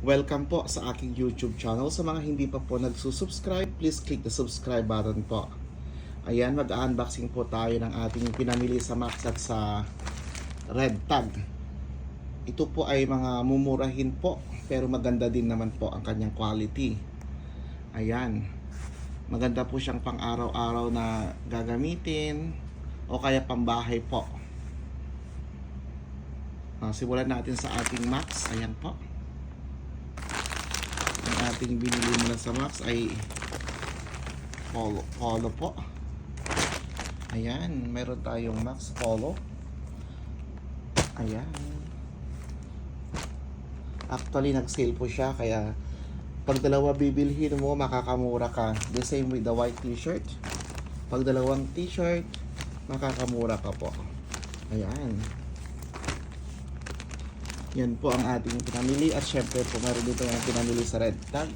Welcome po sa aking YouTube channel. Sa mga hindi pa po nagsusubscribe, please click the subscribe button po. Ayan, mag-unboxing po tayo ng ating pinamili sa Max at sa Red Tag. Ito po ay mga mumurahin po, pero maganda din naman po ang kanyang quality. Ayan. Maganda po siyang pang araw-araw na gagamitin o kaya pambahay po. Ah, simulan natin sa ating Max. Ayan po. Ating binili muna sa Max ay Polo, Polo po. Ayan, meron tayong Max Polo. Ayan. Actually, nag-sale po siya kaya pag dalawa bibilhin mo, makakamura ka. The same with the white t-shirt. Pag dalawang t-shirt, makakamura ka po. Ayan. Yan po ang ating pinamili at syempre po meron dito yung pinamili sa red tag.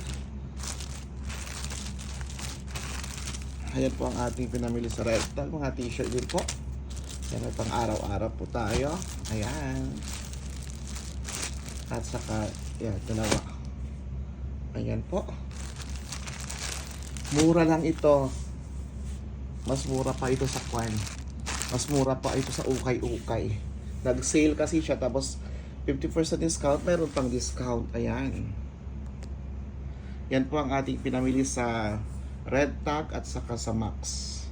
Ayan po ang ating pinamili sa red tag. Mga t-shirt din po. Yan ay pang araw-araw po tayo. Ayan. At saka, yan, dalawa. Ayan po. Mura lang ito. Mas mura pa ito sa kwan. Mas mura pa ito sa ukay-ukay. Nag-sale kasi siya tapos 50% discount, meron pang discount. Ayan. Yan po ang ating pinamili sa Red Tag at saka sa Max.